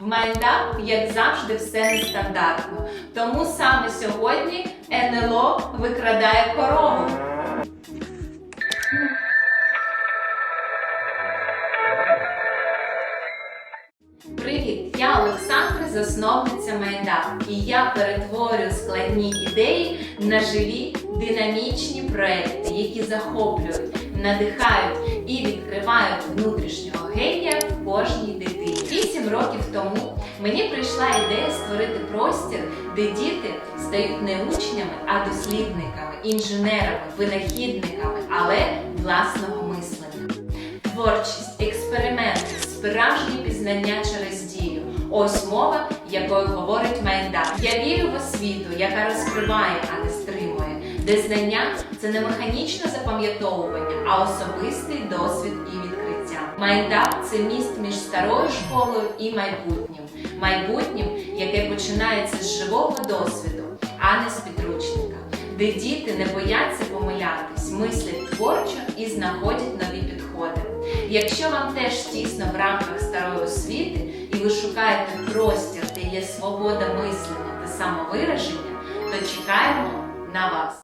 В як завжди, все нестандартно. Тому саме сьогодні НЛО викрадає корову. Привіт! Я Олександра, засновниця Майндап, і я перетворюю складні ідеї на живі динамічні проекти, які захоплюють, надихають і відкривають внутрішнього генія в кожній дитині. Вісім років тому мені прийшла ідея створити простір, де діти стають не учнями, а дослідниками, інженерами, винахідниками, але власного мислення. Творчість, експерименти, справжнє пізнання через дію. Ось мова, якою говорить Майндап. Я вірю в освіту, яка розкриває, а не стримує, де знання це не механічне запам'ятовування, а особистий досвід Майндап це міст між старою школою і майбутнім. Майбутнім, яке починається з живого досвіду, а не з підручника, де діти не бояться помилятись, мислять творчо і знаходять нові підходи. Якщо вам теж тісно в рамках старої освіти і ви шукаєте простір, де є свобода мислення та самовираження, то чекаємо на вас.